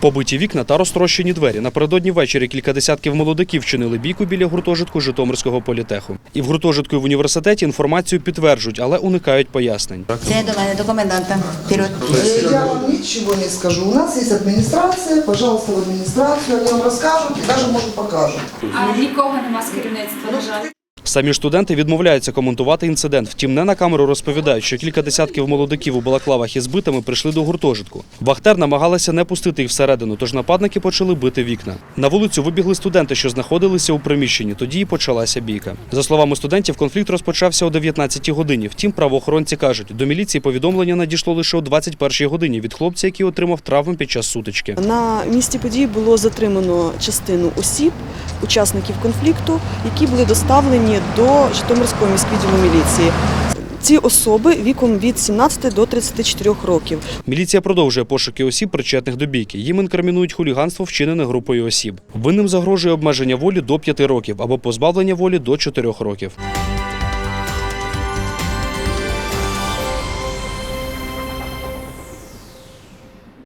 Побиті вікна та розтрощені двері. Напередодні ввечері кілька десятків молодиків чинили бійку біля гуртожитку Житомирського політеху. І в гуртожитку і в університеті інформацію підтверджують, але уникають пояснень. Це до мене до коменданта. Э, Я вам ничего не скажу. У нас есть администрация, пожалуйста, в администрацию, они вам расскажут и даже, может, покажут. А нікого нема з керівництва, Самі студенти відмовляються коментувати інцидент. Втім, не на камеру розповідають, що кілька десятків молодиків у балаклавах із битами прийшли до гуртожитку. Вахтер намагалася не пустити їх всередину, тож нападники почали бити вікна. На вулицю вибігли студенти, що знаходилися у приміщенні. Тоді і почалася бійка. За словами студентів, конфлікт розпочався о 19-й годині. Втім, правоохоронці кажуть, до міліції повідомлення надійшло лише о 21-й годині від хлопця, який отримав травми під час сутички. На місці події було затримано частину осіб, учасників конфлікту, які були доставлені до Житомирського міськвідділу міліції. Ці особи віком від 17 до 34 років. Міліція продовжує пошуки осіб, причетних до бійки. Їм інкримінують хуліганство, вчинене групою осіб. Винним загрожує обмеження волі до 5 років або позбавлення волі до 4 років.